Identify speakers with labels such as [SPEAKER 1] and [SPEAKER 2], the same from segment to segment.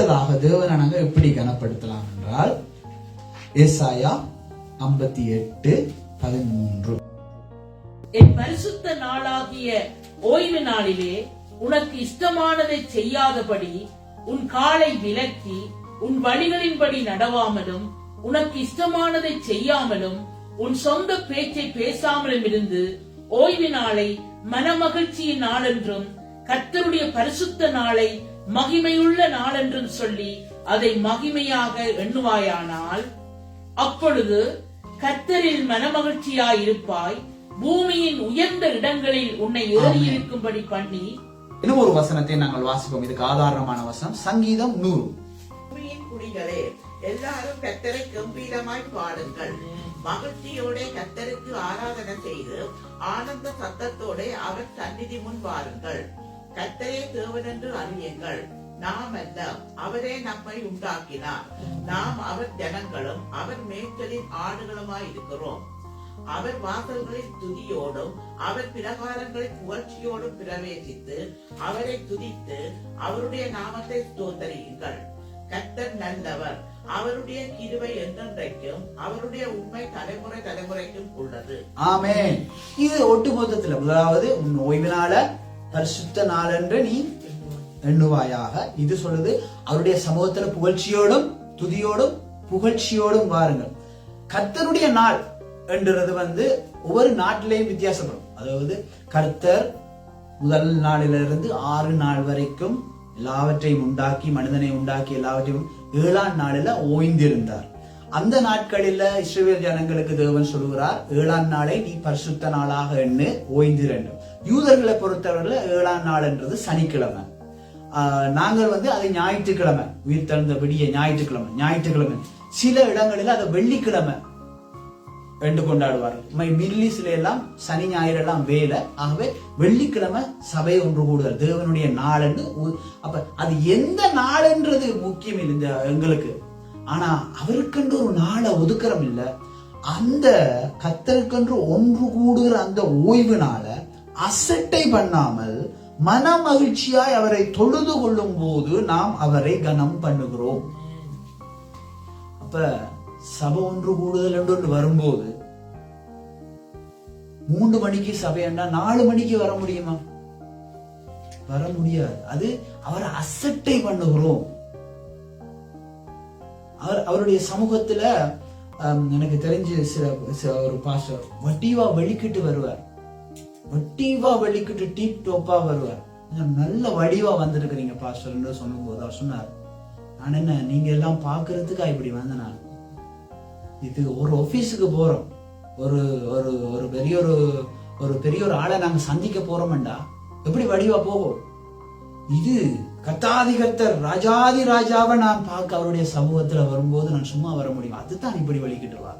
[SPEAKER 1] அடுத்ததாக தேவனை நாங்க எப்படி கனப்படுத்தலாம் என்றால் ஏசாயா ஐம்பத்தி எட்டு பதிமூன்று.
[SPEAKER 2] என் பரிசுத்த நாளாகிய ஓய்வு நாளிலே உனக்கு இஷ்டமானதை செய்யாதபடி உன் காலை விலக்கி உன் வழிகளின்படி நடவாமலும் உனக்கு இஷ்டமானதை செய்யாமலும் உன் சொந்த பேச்சை பேசாமலும் இருந்து ஓய்வு நாளை மனமகிழ்ச்சியின் நாளென்றும் கர்த்தருடைய பரிசுத்த நாளை மகிமையுள்ள நாளென்றும் சொல்லி அதை மகிமையாக எண்ணுவாயானால் அப்பொழுது கர்த்தரில் மனமகிழ்ச்சியாயிருப்பாய் பூமியின் உயர்ந்த இடங்களில் உன்னை ஏறியிருக்கும்படி பண்ணி
[SPEAKER 1] இன்னும் ஒரு வசனத்தை நாங்கள் வாசிப்போம். இதுக்கு ஆதாரமான வசனம் சங்கீதம் நூறு.
[SPEAKER 3] பூமியின் குடிகளே எல்லாரும் கத்தரை கம்பீரமாய் பாடுங்கள். மகிழ்ச்சியோட கத்தருக்கு ஆராதனை செய்து ஆனந்த சத்தத்தோட அவர் சந்நிதி முன் வாருங்கள். கத்தரே தேவனென்று அறியுங்கள். நாம் அல்ல அவரே நம்மை உண்டாக்கினார். நாம் அவர் ஜனங்களும் அவர் மேய்ச்சலின் ஆடுகளுமாய் இருக்கிறோம். அவர் வாசல்களில் துதியோடும் அவர் பிரகாரங்களில் புகழ்ச்சியோடும் பிரவேசித்து அவரை துதித்து அவருடைய நாமத்தை ஸ்தோத்தரியுங்கள். கத்தர் நல்லவர். அவருடைய கிருவை என்றென்றைக்கும் அவருடைய உண்மை தலைமுறை தலைமுறைக்கும் உள்ளது.
[SPEAKER 1] ஆமே இது ஒட்டுமொத்தத்துல அதாவது ஓய்வினால பரிசுத்த நாளன்று நீ எண்ணுவாயாக. இது சொல்லுது அவருடைய சமூகத்துல புகழ்ச்சியோடும் துதியோடும் புகழ்ச்சியோடும் வாருங்கள். கர்த்தருடைய நாள் என்றது வந்து ஒவ்வொரு நாட்டிலையும் வித்தியாசப்படும். அதாவது கர்த்தர் முதல் நாளிலிருந்து ஆறு நாள் வரைக்கும் எல்லாவற்றையும் உண்டாக்கி மனிதனை உண்டாக்கி எல்லாவற்றையும் ஏழாம் நாளில ஓய்ந்திருந்தார். அந்த நாட்களில் இஸ்ரேல் ஜனங்களுக்கு தேவன் சொல்லுகிறார் ஏழாம் நாளை நீ பரிசுத்த நாளாக எண்ணு ஓய்ந்திரண்டு யூதர்களை பொறுத்தவரையில ஏழாம் நாள் என்றது சனிக்கிழமை. நாங்கள் வந்து அதை ஞாயிற்றுக்கிழமை. உயிர் தழுந்த விடிய ஞாயிற்றுக்கிழமை ஞாயிற்றுக்கிழமை. சில இடங்களில் அதை வெள்ளிக்கிழமை என்று கொண்டாடுவார்கள். மில்லிஸ்ல எல்லாம் சனி ஞாயிறு எல்லாம் வேலை. ஆகவே வெள்ளிக்கிழமை சபை ஒன்று கூடுதல். தேவனுடைய நாள் என்று அப்ப அது எந்த நாள்ன்றது முக்கியம் இல்லை இந்த எங்களுக்கு. ஆனா அவருக்கென்று ஒரு நாளை ஒதுக்குறோம் இல்ல. அந்த கத்தருக்கென்று ஒன்று கூடுகிற அந்த ஓய்வுனால அசட்டை பண்ணாமல் மன மகிழ்ச்சியாய் அவரை தொழுது கொள்ளும் போது நாம் அவரை கனம் பண்ணுகிறோம். அப்ப சபை ஒன்று கூடுதல் என்று ஒன்று வரும்போது மூன்று மணிக்கு சபையண்டா நாலு மணிக்கு வர முடியுமா? வர முடியாது. அது அவரை அசட்டை பண்ணுகிறோம். அவர் அவருடைய சமூகத்துல எனக்கு தெரிஞ்சு சில சில ஒரு பாஸ்டர் வட்டிவா வெளிக்கிட்டு வருவார். வட்டிவா வெளிக்கிட்டு டீப் டோப்பா வருவார். நல்ல வடிவா வந்திருக்கிறீங்க பாஸ்டர் சொன்னும்போது அவர் சொன்னார் நான் என்ன நீங்க எல்லாம் பாக்குறதுக்கா இப்படி வந்த நான் இது ஒரு ஆபீஸுக்கு போறோம். ஒரு ஒரு ஒரு பெரிய ஒரு ஒரு பெரிய ஒரு ஆளை நாங்க சந்திக்க போறோம்டா எப்படி வடிவா போகும்? இது கத்தாதி கர்த்தர் ராஜாதி ராஜாவை நான் பார்க்க அவருடைய சமூகத்துல வரும்போது நான் சும்மா வர முடியும்? அதுதான் இப்படி வலிக்கிட்டு வா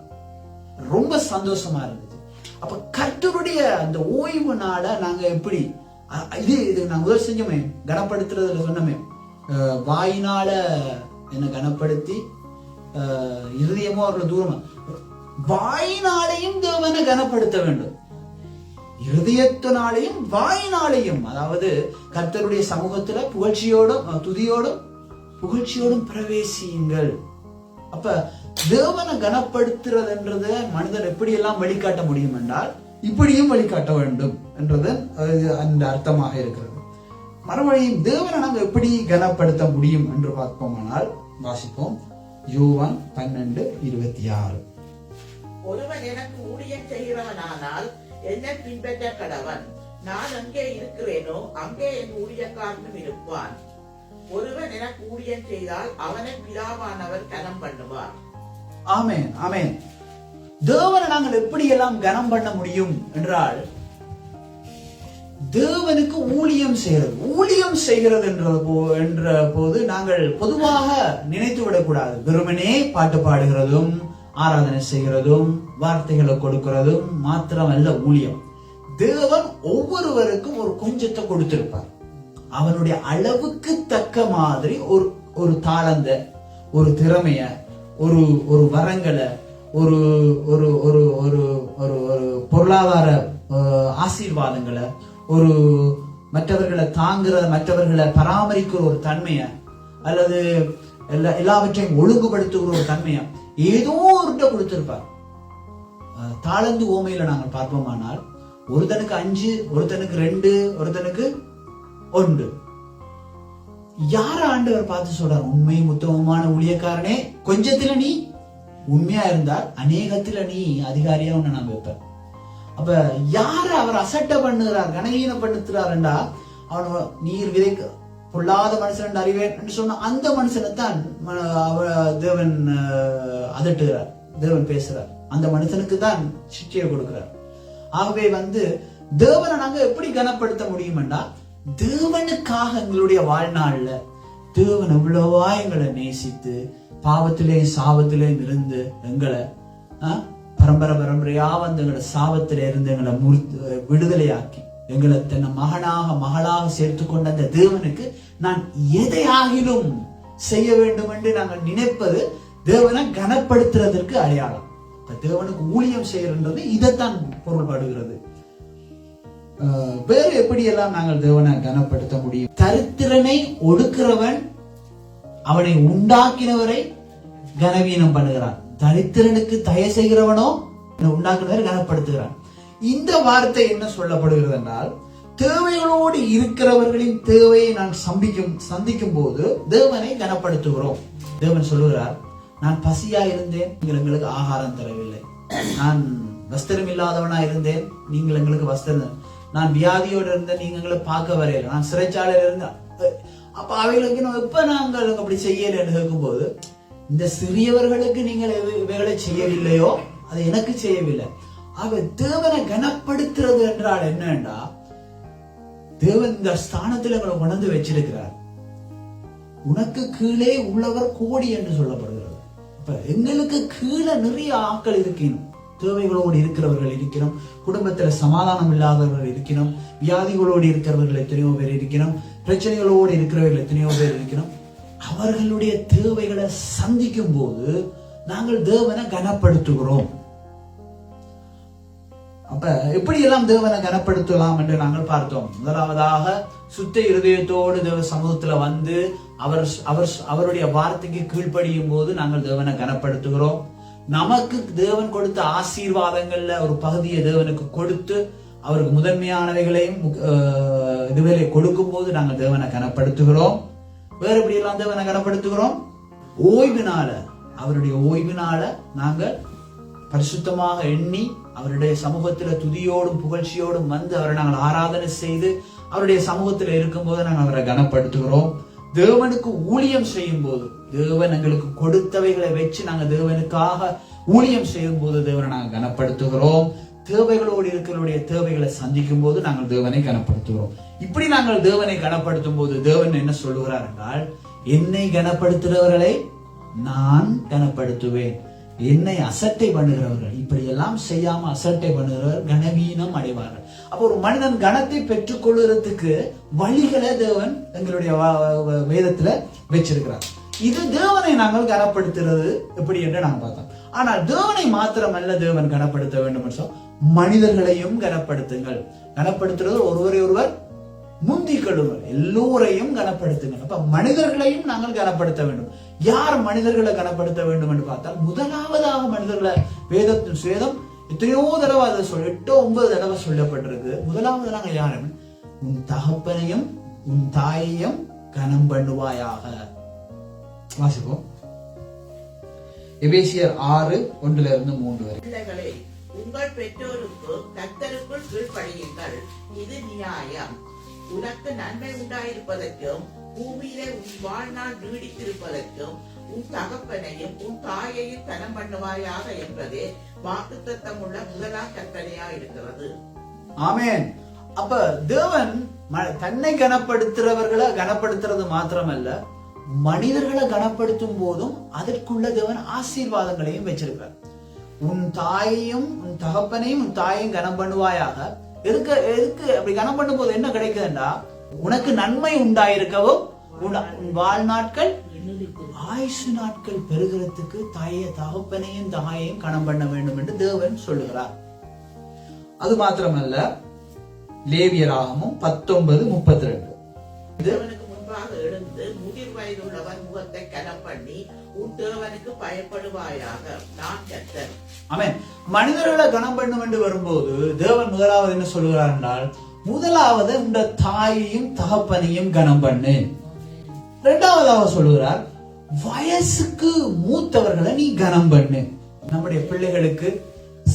[SPEAKER 1] ரொம்ப சந்தோஷமா இருந்துச்சு அப்ப கர்த்தருடைய அந்த ஓய்வு நாளை நாங்க எப்படி இது இது நாங்க முதல் செஞ்சோமே கனப்படுத்துறதுல சொன்னோமே. வாயினால என்ன கனப்படுத்தி இருதயமோ அவர்கள் தூரமா வாயினாலையும் தேவனை கனப்படுத்த வேண்டும். இருதயத்தினாலையும் வாயினாலையும் அதாவது கர்த்தருடைய சமூகத்துல புகழ்ச்சியோடும் துதியோடும் புகழ்ச்சியோடும் பிரவேசியுங்கள். அப்ப தேவனை கனப்படுத்துறதுன்றத மனிதன் எப்படி எல்லாம் வழிகாட்ட முடியும் என்றால் இப்படியும் வழிகாட்ட வேண்டும் என்றது அந்த அர்த்தமாக இருக்கிறது. மறுபடியும் தேவனை நாங்கள் எப்படி கனப்படுத்த முடியும் என்று பார்ப்போமானால் வாசிப்போம். யோவான் பன்னெண்டு இருபத்தி ஆறு.
[SPEAKER 3] ஒருவன் எனக்கு ஊழியம் செய்கிறவனானால் என்னை பின்பற்ற கடவன். நான் எங்கே இருக்கிறேனோ அங்கே என் ஊழியக்காரனும் இருப்பான். ஒருவன் எனக்கு ஊழியம் செய்தால் அவனை பிதாவானவர் கனம் பண்ணுவார்.
[SPEAKER 1] ஆமேன் ஆமேன். தேவனை நாங்கள் எப்படி எல்லாம் கனம் பண்ண முடியும் என்றால் தேவனுக்கு ஊழியம் செய்கிறது ஊழியம் செய்கிறது என்ற போ- என்ற போது நாங்கள் பொதுவாக நினைத்து விடக்கூடாது வெறுமனே பாட்டு பாடுகிறதும் ஆராதனை செய்கிறதும் வார்த்தைகளை கொடுக்கிறதும் மாத்திரமல்ல ஊழியம். தேவன் ஒவ்வொருவருக்கும் ஒரு கொஞ்சத்தை கொடுத்திருப்பார். அவனுடைய அளவுக்கு தக்க மாதிரி ஒரு ஒரு தாளந்த ஒரு திறமைய ஒரு ஒரு வரங்களை ஒரு ஒரு ஒரு ஒரு ஒரு ஒரு பொருளாதார ஆசீர்வாதங்களை ஒரு மற்றவர்களை தாங்குற மற்றவர்களை பராமரிக்கிற ஒரு தன்மைய அல்லது எல்லா எல்லாவற்றையும் ஒழுங்குபடுத்துகிற ஒரு தன்மையை ஏதோ ஒருட்ட கொடுத்திருப்பார். தாளந்து ஓமையில நாங்கள் பார்ப்போமானால் ஒருத்தனுக்கு அஞ்சு ஒருத்தனுக்கு ரெண்டு ஒருத்தனுக்கு ஒன்று. யார ஆண்டவர் பார்த்து சொல்றார் உண்மை உத்தமமான ஊழியக்காரனே கொஞ்சத்துல நீ உண்மையா இருந்தால் அநேகத்துல நீ அதிகாரியா உன்னை நான் வைப்பேன். அப்ப யார அவர் அசட்டை பண்ணுகிறார் கனவீனப்படுத்துறாருண்டா அவன நீர் விதைக்க பொல்லாத மனுஷன் அறிவேன் என்று சொன்ன அந்த மனுஷனை தான் தேவன் அதட்டுகிறார். தேவன் பேசுறார் அந்த மனுஷனுக்கு தான் சிக்ஷையை கொடுக்கிறார். ஆகவே வந்து தேவனை நாங்க எப்படி கனப்படுத்த முடியுமெண்டா தேவனுக்காக எங்களுடைய வாழ்நாள்ல தேவன் எவ்வளவா எங்களை நேசித்து பாவத்திலே சாபத்திலே இருந்து எங்களை பரம்பரை பரம்பரையா வந்து எங்களை சாபத்திலே இருந்து எங்களை முறித்து விடுதலையாக்கி எங்களை தன்னை மகனாக மகளாக சேர்த்து கொண்ட அந்த தேவனுக்கு நான் எதையாகிலும் செய்ய வேண்டும் என்று நாங்கள் நினைப்பது தேவனை கனப்படுத்துறதற்கு அடையாளம். இப்ப தேவனுக்கு ஊழியம் செய்யறது இதைத்தான் பொருள்படுகிறது. அஹ், வேறு எப்படியெல்லாம் நாங்கள் தேவனை கனப்படுத்த முடியும்? தரித்திரனை ஒடுக்கிறவன் அவனை உண்டாக்கினவரை கனவீனம் பண்ணுகிறான். தரித்திரனுக்கு தய செய்கிறவனோ உண்டாக்குனவரை கனப்படுத்துகிறான். இந்த வார்த்தை என்ன சொல்லப்படுகிறது என்றால் தேவைகளோடு இருக்கிறவர்களின் தேவையை நான் சந்திக்கும் சந்திக்கும் போது தேவனை கனப்படுத்துகிறோம். தேவன் சொல்லுகிறார் நான் பசியா இருந்தேன் நீங்கள் எங்களுக்கு ஆகாரம் தரவில்லை. நான் வஸ்திரம் இல்லாதவனா இருந்தேன் நீங்கள் எங்களுக்கு வஸ்திரம் நான் வியாதியோடு இருந்தேன் நீங்க எங்களை பார்க்க வரையில நான் சிறைச்சாலையில இருந்தேன். அப்ப அவைகளுக்கு நான் எப்ப நாங்கள் அப்படி செய்யல கேட்கும் கேட்கும்போது இந்த சிறியவர்களுக்கு நீங்கள் எது- இவைகளை செய்யவில்லையோ அது எனக்கு செய்யவில்லை. ஆக தேவனை கனப்படுத்துறது என்றால் என்னண்டா? தேவன் இந்த ஸ்தானத்தில் எங்களை உணர்ந்து வச்சிருக்கிறார். உனக்கு கீழே உள்ளவர் கோடி என்று சொல்லப்படுகிறது. அப்ப எங்களுக்கு கீழே நிறைய ஆட்கள் இருக்கணும் தேவைகளோடு இருக்கிறவர்கள் இருக்கிறோம் குடும்பத்துல சமாதானம் இல்லாதவர்கள் இருக்கிறோம் வியாதிகளோடு இருக்கிறவர்கள் எத்தனையோ பேர் இருக்கிறோம் பிரச்சனைகளோடு இருக்கிறவர்கள் எத்தனையோ பேர் இருக்கிறோம் அவர்களுடைய தேவைகளை சந்திக்கும் போது நாங்கள் தேவனை கனப்படுத்துகிறோம். அப்ப எப்படியெல்லாம் தேவனை கனப்படுத்தலாம் என்று நாங்கள் பார்த்தோம். முதலாவதாக சுத்த இருதயத்தோடு தேவ சமூகத்துல வந்து அவர் அவர் அவருடைய வார்த்தைக்கு கீழ்ப்படியும் போது நாங்கள் தேவனை கனப்படுத்துகிறோம். நமக்கு தேவன் கொடுத்த ஆசீர்வாதங்கள்ல ஒரு பகுதியை தேவனுக்கு கொடுத்து அவருக்கு முதன்மையானவைகளையும் அஹ், கொடுக்கும் போது நாங்கள் தேவனை கனப்படுத்துகிறோம். வேற எப்படியெல்லாம் தேவனை கனப்படுத்துகிறோம்? ஓய்வினால அவருடைய ஓய்வினால நாங்கள் பரிசுத்தமாக எண்ணி அவருடைய சமூகத்துல துதியோடும் புகழ்ச்சியோடும் வந்து அவரை நாங்கள் ஆராதனை செய்து அவருடைய சமூகத்துல இருக்கும்போது நாங்கள் அவரை கனப்படுத்துகிறோம். தேவனுக்கு ஊழியம் செய்யும் போது தேவன் எங்களுக்கு கொடுத்தவைகளை வச்சு நாங்கள் தேவனுக்காக ஊழியம் செய்யும் போது தேவனை நாங்கள் கனப்படுத்துகிறோம். தேவைகளோடு இருக்கிறவருடைய தேவைகளை சந்திக்கும் போது நாங்கள் தேவனை கனப்படுத்துகிறோம். இப்படி நாங்கள் தேவனை கனப்படுத்தும் போது தேவன் என்ன சொல்லுகிறார் என்றால் என்னை கனப்படுத்துகிறவர்களை நான் கனப்படுத்துவேன். என்னை அசட்டை பண்ணுகிறவர்கள். இப்படி எல்லாம் செய்யாம அசட்டை பண்ணுகிறவர் கனவீனம் அடைவார்கள். அப்போ ஒரு மனிதன் கனத்தை பெற்றுக் கொள்வதற்கு வழிகளை தேவன் எங்களுடைய வேதத்துல வச்சிருக்கிறார். இது தேவனை நாங்கள் கனப்படுத்துறது எப்படி என்று நாங்கள் பார்த்தோம் ஆனால் தேவனை மாத்திரமல்ல தேவன் கனப்படுத்த வேண்டும் என்று சொல் மனிதர்களையும் கனப்படுத்துங்கள். கனப்படுத்துறது ஒருவரை ஒருவர் முந்தி கொள்ளுங்கள். எல்லோரையும் கனப்படுத்துங்கள். அப்ப மனிதர்களையும் நாங்கள் கனப்படுத்த வேண்டும். யார் மனிதர்களை கனப்படுத்த வேண்டும் என்று பார்த்தால் முதலாவதாக மனிதர்களை வேதத்தின் சேதம் எத்தனையோ தடவை அதை சொல்ல எட்டு ஒன்பது தடவை சொல்லப்பட்டிருக்கு. முதலாவது நாங்கள் யாரும் உன் தகப்பனையும் உன் தாயையும் கனம் பண்ணுவாயாக. வாசிப்போம். எபேசியர் ஆறு ஒன்றுல இருந்து மூன்று வரை.
[SPEAKER 3] உங்கள் பெற்றோருக்கு கத்தருக்குள் கீழ்படியுங்கள் இது நியாயம். உனக்கு நன்மை உண்டாயிருப்பதற்கும் பூமியிலே உன் வாழ்நாள் நீடித்திருப்பதற்கும் உன் தகப்பனையும் உன் தாயையும் கனம் பண்ணுவாயாக என்பதே வாக்குத்தத்தம் உள்ள முதலாம் கற்பனையா இருக்கிறது.
[SPEAKER 1] ஆமேன். அப்ப தேவன் ம- தன்னை கனப்படுத்துறவர்களை கனப்படுத்துறது மாத்திரமல்ல மனிதர்களை கனப்படுத்தும் போதும் அதற்குள்ள தேவன் ஆசீர்வாதங்களையும் வச்சிருக்கிறார் உன் தாயையும் உன் தகப்பனையும் உன் தாயையும் கனம் பண்ணுவாயாக. எதுக்கு எதுக்கு அப்படி கனம் பண்ணும்போது என்ன கிடைக்குதுன்னா உனக்கு நன்மை உண்டாயிருக்கவும் உன் வாழ்நாட்கள் ஆயுசு நாட்கள் பெறுகிறதுக்கு தாயை தகப்பனையும் தாயையும் கனம் பண்ண வேண்டும் என்று தேவன் சொல்லுகிறார். அது மாத்திரமல்ல லேவியராகமும் பத்தொன்பது முப்பத்தி ரெண்டு
[SPEAKER 3] தேவனுக்கு முன்பாக எழுந்து முதிர் வயதுள்ளவன் முகத்தை கனம் பண்ணி உன் தேவனுக்கு பயப்படுவாயாக நான் கத்தர்
[SPEAKER 1] ஆமென். மனிதர்களை கனம் பண்ணும் என்று வரும்போது தேவன் முதலாவது என்ன சொல்கிறார் என்றால் முதலாவது உண்ட தாயையும் தகப்பனையும் கனம் பண்ணு. இரண்டாவதாக சொல்லுகிறார் வயசுக்கு மூத்தவர்களை நீ கனம் பண்ணு. நம்முடைய பிள்ளைகளுக்கு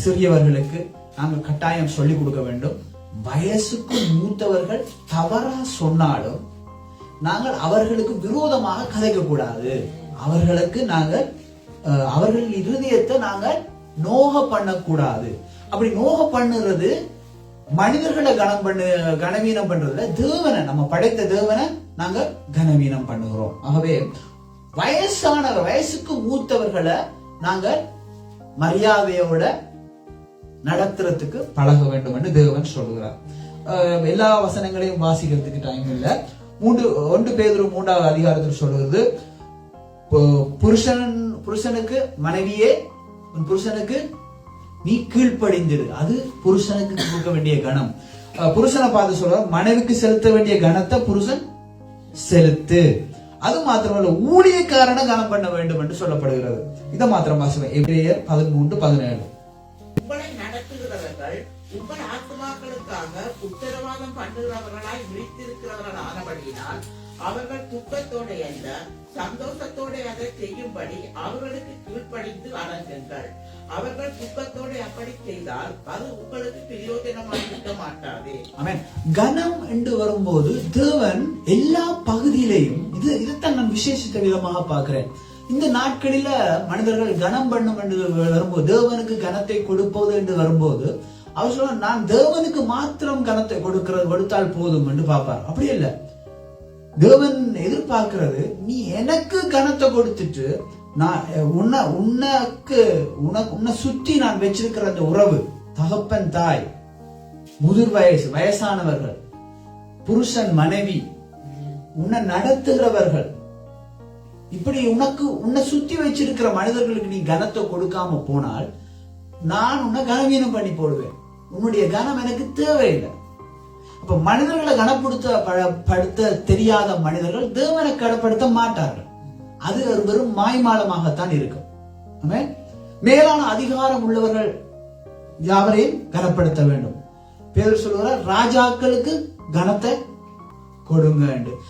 [SPEAKER 1] சிறியவர்களுக்கு நாங்கள் கட்டாயம் சொல்லிக் கொடுக்க வேண்டும். வயசுக்கு மூத்தவர்கள் தவறா சொன்னாலும் நாங்கள் அவர்களுக்கு விரோதமாக கதைக்க கூடாது. அவர்களுக்கு நாங்கள் அஹ், இருதயத்தை நாங்கள் நோக பண்ணக்கூடாது அப்படி நோக பண்ணுறது மனிதர்களை கனம் பண்ணு கனவீனம் பண்றதுல தேவனை நம்ம படைத்த தேவனை நாங்க கனவீனம் பண்ணுகிறோம். ஆகவே வயசான வயசுக்கு மூத்தவர்களை நாங்க மரியாதையோட நடத்துறதுக்கு பழக வேண்டும் என்று தேவன் சொல்லுகிறார். எல்லா வசனங்களையும் வாசிக்கிறதுக்கு டைம் இல்ல. மூன்று ஒன்று பேதுரு மூன்றாவது அதிகாரத்தில் சொல்லுவது புருஷன் புருஷனுக்கு மனைவியே உன் புருஷனுக்கு நீ கீழ்ப்படிந்திரு. அது புருஷனுக்கு கொடுக்க வேண்டிய கணம். புருஷனை பார்த்து சொல்ற மனைவிக்கு செலுத்த வேண்டிய கணத்தை புருஷன் செலுத்து. அது மாத்திரமல்ல ஊழியக்காரனை கனம் பண்ண வேண்டும் என்று சொல்லப்படுகிறது. இதை மாத்திரம் வாசிப்பேன் எபிரேயர் பதிமூன்று பதினேழு.
[SPEAKER 3] உங்களை நடத்துகிறவர்கள் உங்கள் ஆத்மாக்களுக்காக உத்தரவாதம் பண்ணுகிறவர்களாய் விழித்திருக்கிறவர்களானபடியினால் அவர்கள் துக்கத்தோடு அல்ல சந்தோஷத்தோடு அதை செய்யும்படி அவர்களுக்கு கீழ்ப்படிந்து அடங்குங்கள். அவர்கள் துக்கத்தோடு அப்படி செய்தால் அது உங்களுக்கு பிரயோஜனமாக இருக்க மாட்டாது.
[SPEAKER 1] அவன் கனம் என்று வரும்போது தேவன் எல்லா பகுதியிலையும் இது இதுதான் நான் விசேஷித்த விதமாக பார்க்கிறேன். இந்த நாட்களில மனிதர்கள் கனம் பண்ணும் என்று வரும்போது தேவனுக்கு கனத்தை கொடுப்பது என்று வரும்போது அவர் சொல்ல நான் தேவனுக்கு மாத்திரம் கனத்தை கொடுக்கிறது கொடுத்தால் போதும் என்று பார்ப்பார். அப்படி இல்லை தேவன் எதிர்பார்க்கிறது நீ எனக்கு கனத்தை கொடுத்துட்டு நான் உன்னை உனக்கு உனக்கு உன்னை சுற்றி நான் வச்சிருக்கிற அந்த உறவு தகப்பன் தாய் முதிர் வயசு வயசானவர்கள் புருஷன் மனைவி உன்னை நடத்துகிறவர்கள் இப்படி உனக்கு உன்னை சுத்தி வச்சிருக்கிற மனிதர்களுக்கு நீ கனத்தை கொடுக்காம போனால் நான் உன்னை கனவீனம் பண்ணி போடுவேன். உன்னுடைய கனம் எனக்கு தேவையில்லை. அப்ப மனிதர்களை கனப்படுத்த படுத்த தெரியாத மனிதர்கள் தேவனை கடப்படுத்த மாட்டார்கள். அது ஒரு வெறும் மாய்மாலமாகத்தான் இருக்கும். மேலான அதிகாரம் உள்ளவர்கள் யாவரையும் கனப்படுத்த வேண்டும். பேர் சொல்லுகிறார் ராஜாக்களுக்கு கனத்தை கொடுங்க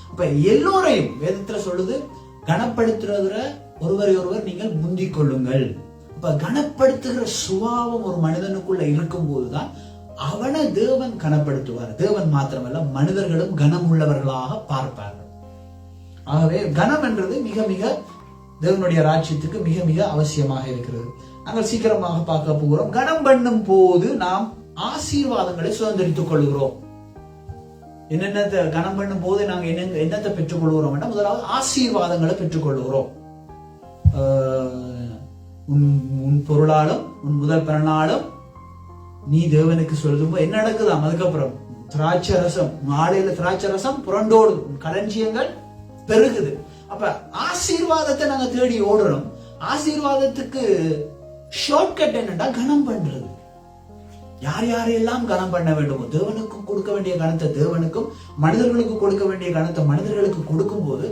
[SPEAKER 1] அப்ப எல்லோரையும் வேதத்துல சொல்லுது கனப்படுத்துறதுல ஒருவரை ஒருவர் நீங்கள் முந்திக் கொள்ளுங்கள். அப்ப கனப்படுத்துகிற சுபாவம் ஒரு மனிதனுக்குள்ள இருக்கும் போதுதான் அவனை தேவன் கனப்படுத்துவார். தேவன் மாத்திரமல்ல மனிதர்களும் கனம் உள்ளவர்களாக பார்ப்பார்கள். ஆகவே கனம் என்றது மிக மிக தேவனுடைய ராஜ்யத்துக்கு மிக மிக அவசியமாக இருக்கிறது. நாங்கள் சீக்கிரமாக பார்க்க போகிறோம். கனம் பண்ணும் போது நாம் ஆசீர்வாதங்களை சுதந்திரித்துக் கொள்கிறோம். என்னென்னத்தை கனம் பண்ணும் போது நாங்கள் என்ன என்னத்தை பெற்றுக்கொள்கிறோம் முதலாவது ஆசீர்வாதங்களை பெற்றுக்கொள்கிறோம். உன் உன் பொருளாலும் உன் முதல் பிறனாலும் நீ தேவனுக்கு சொல்லும்போது என்ன நடக்குதாம் அதுக்கப்புறம் திராட்சை ரசம் மாலையில திராட்சை ரசம் புரண்டோடு களஞ்சியங்கள் பெருகுது. அப்ப ஆசீர்வாதத்தை நாங்க தேடி ஓடுறோம். ஆசீர்வாதத்துக்கு ஷார்ட்கட் என்னன்னா கனம் பண்றது. யார் யாரையெல்லாம் கனம் பண்ண வேண்டுமோ தேவனுக்கும் கொடுக்க வேண்டிய கணத்தை தேவனுக்கும் மனிதர்களுக்கு கொடுக்க வேண்டிய கணத்தை மனிதர்களுக்கு கொடுக்கும்போது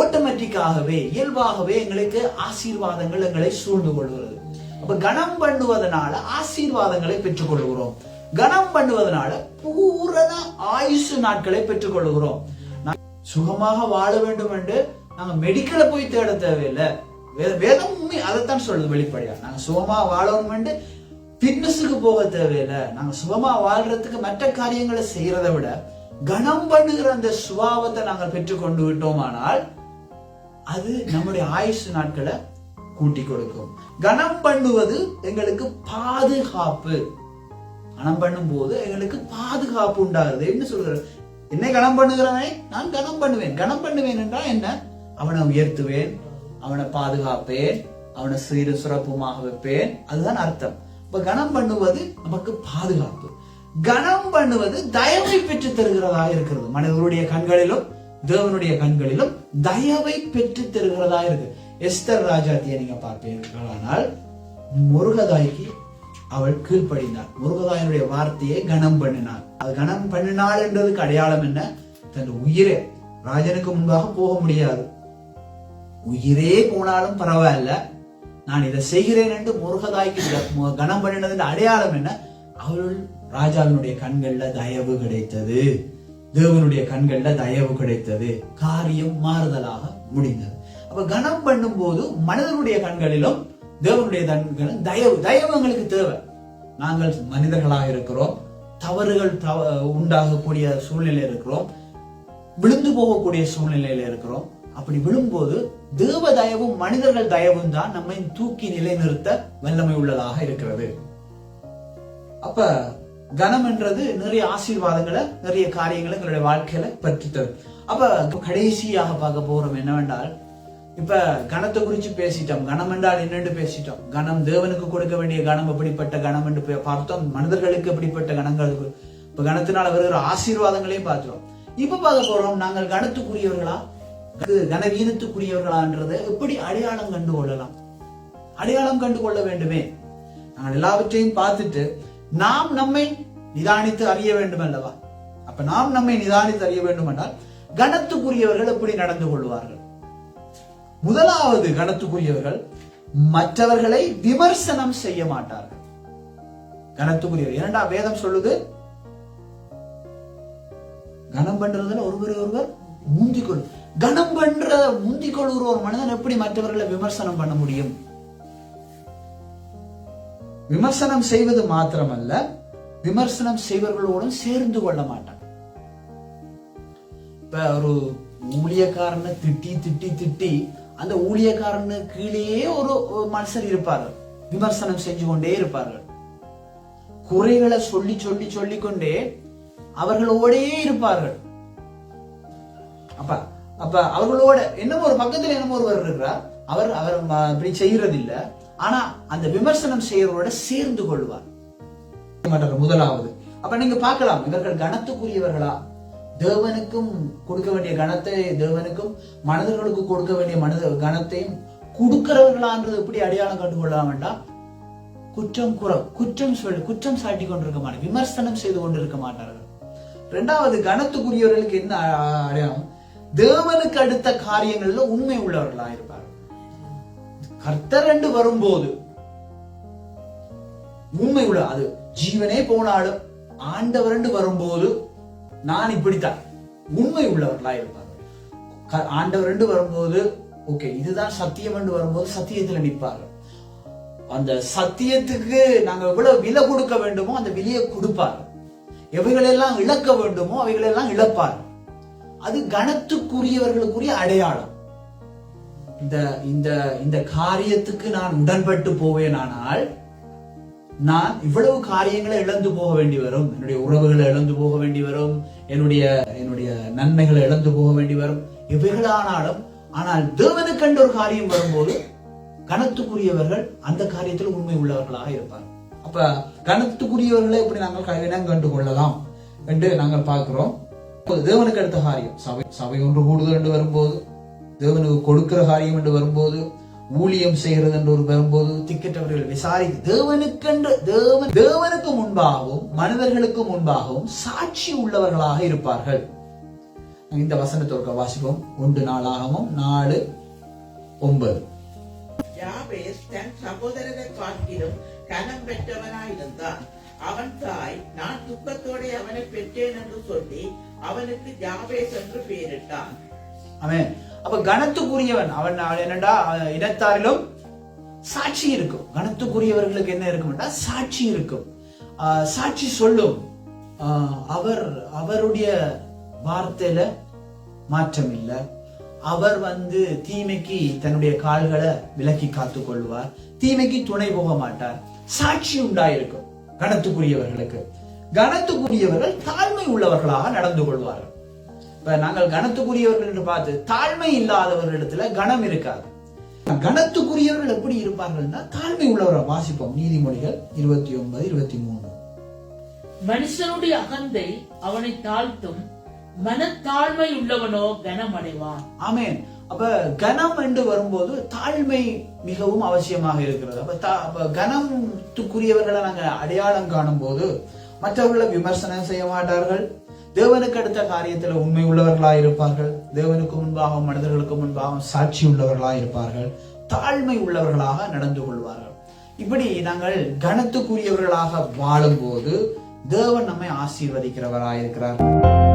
[SPEAKER 1] ஓட்டோமேட்டிக்காகவே இயல்பாகவே எங்களுக்கு ஆசீர்வாதங்கள் எங்களை சூழ்ந்து கொள்கிறது. அப்ப கனம் பண்ணுவதனால ஆசீர்வாதங்களை பெற்றுக்கொள்கிறோம் கனம் பண்ணுவதனால பூரண ஆயுசு நாட்களை பெற்றுக்கொள்கிறோம் நான் சுகமாக வாழ வேண்டும் என்று நாங்க மெடிக்கலை போய் தேட தேவையில்லை. வேத- வேதம் உண்மை அதைத்தான் சொல்லுது வெளிப்படையா. நாங்க சுகமா வாழணும் என்று பின்னஸுக்கு போக தேவையில்லை. நாங்க சுகமா வாழ்றதுக்கு மற்ற காரியங்களை செய்யறதை விட கனம் பண்ணுகிற அந்த சுபாவத்தை நாங்கள் பெற்றுக்கொண்டு விட்டோமானால் அது நம்முடைய ஆயுசு நாட்களை கூட்டி கொடுக்கும். கனம் பண்ணுவது எங்களுக்கு பாதுகாப்பு. கனம் பண்ணும் போது எங்களுக்கு பாதுகாப்பு உண்டாகுது என்ன சொல்கிறது என்னை கனம் பண்ணுகிறவனை நான் கனம் பண்ணுவேன். கனம் பண்ணுவேன் என்றால் என்ன? அவனை உயர்த்துவேன் அவனை பாதுகாப்பேன் அவனை சீர சுரப்புமாக வைப்பேன். அதுதான் அர்த்தம். இப்ப கனம் பண்ணுவது நமக்கு பாதுகாப்பு. கனம் பண்ணுவது தயவை பெற்று தருகிறதா இருக்கிறது. மனிதர்களுடைய கண்களிலும் தேவனுடைய கண்களிலும் தயவை பெற்று தருகிறதா இருக்கு. எஸ்தர் ராஜாத்தியை நீங்க பார்ப்பீர்கள் ஆனால் முருகதாய்க்கு அவள் கீழ்ப்படினாள் முருகதாயனுடைய வார்த்தையை கனம் பண்ணினாள். அது கனம் பண்ணினாள் என்றதுக்கு அடையாளம் என்ன? தன் உயிரே. ராஜனுக்கு முன்பாக போக முடியாது. உயிரே போனாலும் பரவாயில்ல. நான் இதை செய்கிறேன் என்று முருகதாய்க்கு கனம் பண்ணினதின் அடையாளம் என்ன? அவள் ராஜாவினுடைய கண்கள்ல தயவு கிடைத்தது. தேவனுடைய கண்கள்ல தயவு கிடைத்தது. காரியம் மாறுதலாக முடிந்தது. அப்ப கனம் பண்ணும் போது மனிதனுடைய கண்களிலும் தேவனுடைய கண்களும் தயவு தயவு எங்களுக்கு தேவை. நாங்கள் மனிதர்களாக இருக்கிறோம். தவறுகள் தவ- உண்டாகக்கூடிய சூழ்நிலை இருக்கிறோம். விழுந்து போகக்கூடிய சூழ்நிலையில இருக்கிறோம். அப்படி விழும்போது தேவ தயவும் மனிதர்கள் தயவும் தான் நம்மை தூக்கி நிலைநிறுத்த வல்லமை உள்ளதாக இருக்கிறது. அப்ப கனம் என்றது நிறைய ஆசீர்வாதங்களை நிறைய காரியங்களை எங்களுடைய வாழ்க்கையில பெற்றுத்தது அப்ப கடைசியாக பார்க்க போறோம் என்னவென்றால் இப்ப கணத்தை குறிச்சு பேசிட்டோம். கணம் என்றால் என்னென்று பேசிட்டோம். கணம் தேவனுக்கு கொடுக்க வேண்டிய கணம் எப்படிப்பட்ட கணம் என்று பார்த்தோம். மனிதர்களுக்கு எப்படிப்பட்ட கணங்கள் இப்ப கணத்தினால் வருகிற ஆசீர்வாதங்களையும் பார்க்கிறோம். இப்ப பார்க்க போறோம் நாங்கள் கணத்துக்குரியவர்களா? அது கனவீனத்துக்குரியவர்களான்றதை எப்படி அடையாளம் கண்டு கொள்ளலாம்? அடையாளம் கண்டு கொள்ள வேண்டுமே. நாங்கள் எல்லாவற்றையும் பார்த்துட்டு நாம் நம்மை நிதானித்து அறிய வேண்டும் அல்லவா? அப்ப நாம் நம்மை நிதானித்து அறிய வேண்டும் என்றால் கணத்துக்குரியவர்கள் எப்படி நடந்து கொள்வார்கள்? முதலாவது கனத்துக்குரியவர்கள் மற்றவர்களை விமர்சனம் செய்ய மாட்டார்கள். கனத்துக்குரியவர். இரண்டாம் வேதம் சொல்லுது கனம் பண்றதுல ஒருவர் ஒருவர் முந்திக்கொள் கனம் பண்ற முந்திக்கொள்கிற ஒரு மனிதன் எப்படி மற்றவர்களை விமர்சனம் பண்ண முடியும்? விமர்சனம் செய்வது மாத்திரமல்ல விமர்சனம் செய்வர்களோடும் சேர்ந்து கொள்ள மாட்டான் இப்ப ஒரு ஊழியக்காரனை திட்டி திட்டி திட்டி அந்த ஊழியக்காரனு கீழேயே ஒரு மனுஷர் இருப்பார்கள். விமர்சனம் செஞ்சு கொண்டே இருப்பார்கள். குறைகளை சொல்லி சொல்லி சொல்லி கொண்டே அவர்களோடே இருப்பார்கள். அப்ப அப்ப அவர்களோட என்னமோ ஒரு பக்கத்துல என்னமோ ஒருவர் இருக்கிறார். அவர் அவர் இப்படி செய்யறது இல்ல ஆனா அந்த விமர்சனம் செய்யறவரோட சேர்ந்து கொள்வார். முதலாவது. அப்ப நீங்க பார்க்கலாம் இவர்கள் கனத்துக்குரியவர்களா? தேவனுக்கும் கொடுக்க வேண்டிய கணத்தை தேவனுக்கும் மனிதர்களுக்கு கொடுக்க வேண்டிய மனித கணத்தையும் கொடுக்கிறவர்களான்றது எப்படி அடையாளம் கண்டு வேண்டாம் குற்றம் குற குற்றம் சொல்லி குற்றம் சாட்டி கொண்டிருக்க மாட்டார் விமர்சனம் செய்து கொண்டிருக்க மாட்டார்கள். இரண்டாவது கணத்துக்குரியவர்களுக்கு என்ன அடையாளம்? தேவனுக்கு அடுத்த காரியங்கள்ல உண்மை உள்ளவர்களா இருப்பார்கள். கர்த்தர் என்று வரும்போது உண்மை உள்ள அது ஜீவனே போனாலும் ஆண்டவர் என்று வரும்போது நான் இப்படித்தான். உண்மை உள்ளவர்களா இருப்பார்கள். க- ஆண்டவர் ரெண்டு வரும்போது ஓகே இதுதான் சத்தியம் என்று வரும்போது சத்தியத்துல நிற்பார்கள். அந்த சத்தியத்துக்கு நாங்க எவ்வளவு விலை கொடுக்க வேண்டுமோ அந்த விலையை கொடுப்பார்கள். எவைகளெல்லாம் இழக்க வேண்டுமோ அவைகளெல்லாம் இழப்பார்கள். அது கணத்துக்குரியவர்களுக்குரிய அடையாளம். இந்த இந்த இந்த காரியத்துக்கு நான் உடன்பட்டு போவேனானால் நான் இவ்வளவு காரியங்களை இழந்து போக வேண்டி வரும். என்னுடைய உறவுகளை இழந்து போக வேண்டி வரும். என்னுடைய என்னுடைய நன்மைகளை இழந்து போக வேண்டி வரும். இவைகளானாலும் ஆனால் தேவனுக்கென்று ஒரு காரியம் வரும்போது கணத்துக்குரியவர்கள் அந்த காரியத்தில் உண்மை உள்ளவர்களாக இருப்பார். அப்ப கணத்துக்குரியவர்களை எப்படி நாங்கள் கவினம் கண்டு கொள்ளலாம் என்று நாங்கள் பார்க்கிறோம். தேவனுக்கு அடுத்த காரியம் சபை சபை ஒன்று கூடுதல் என்று வரும்போது தேவனுக்கு கொடுக்கிற காரியம் என்று வரும்போது ஊழியம் செய்கிறது என்று ஒரு வரும்போது திக்கற்றவர்கள் விசாரித்து தேவனுக்கென்று தேவன் தேவனுக்கு முன்பாகவும் மனிதர்களுக்கு முன்பாகவும் சாட்சி உள்ளவர்களாக இருப்பார்கள். இந்த வசனத்தை ஒருக்கா வாசிப்போம். ஒன்று நாளாகவும் நாலு ஒன்பது.
[SPEAKER 3] யாபேஸ் தன் சகோதரரை பார்க்கிலும் கனம் பெற்றவனாயிருந்தான். அவன் தாய் நான் துக்கத்தோടെ அவனை பெற்றேன் என்று சொல்லி அவனுக்கு யாபேஸ் என்று பெயரிட்டான்.
[SPEAKER 1] அவன் அப்ப கணத்துக்குரியவன் அவன் என்னடா இனத்தாரிலும் சாட்சி இருக்கும். கணத்துக்குரியவர்களுக்கு என்ன இருக்கும்டா சாட்சி இருக்கும். சாட்சி சொல்லும். அவர் அவருடைய வார்த்தையில மாற்றம் இல்லை அவர் வந்து தீமைக்கு தன்னுடைய கால்களை விலக்கி காத்து கொள்வார். தீமைக்கு துணை போக மாட்டார். சாட்சி உண்டாயிருக்கும் கணத்துக்குரியவர்களுக்கு கணத்துக்குரியவர்கள் தாழ்மை உள்ளவர்களாக நடந்து கொள்வார்கள். இப்ப நாங்கள் கணத்துக்குரியவர்கள் என்று பார்த்து தாழ்மை இல்லாதவர்களிடத்துல கணம் இருக்காது. கணத்துக்குரியவர்கள் எப்படி இருப்பார்கள்னா தாழ்மை உள்ளவரை வாசிப்போம். நீதிமொழிகள் இருபத்தி ஒன்பது இருபத்தி மூணு
[SPEAKER 2] மனுஷனுடைய அகந்தை அவனை தாழ்த்தும் மனத்தாழ்மை உள்ளவனோ கனமடைவான்.
[SPEAKER 1] ஆமென். அப்ப கனம் என்று வரும்போது தாழ்மை மிகவும் அவசியமாக இருக்கிறது. அப்ப அப்ப கனத்துக்குரியவர்களை நாங்க அடையாளம் காணும் போது மற்றவர்களை விமர்சனம் செய்ய மாட்டார்கள். தேவனுக்கு அடுத்த காரியத்துல உண்மை உள்ளவர்களாக இருப்பார்கள். தேவனுக்கு முன்பாக மனிதர்களுக்கு முன்பாக சாட்சி உள்ளவர்களாக இருப்பார்கள். தாழ்மை உள்ளவர்களாக நடந்து கொள்வார்கள். இப்படி நாங்கள் கனத்துக்குரியவர்களாக வாழும்போது தேவன் நம்மை ஆசீர்வதிக்கிறவராய் இருக்கிறார்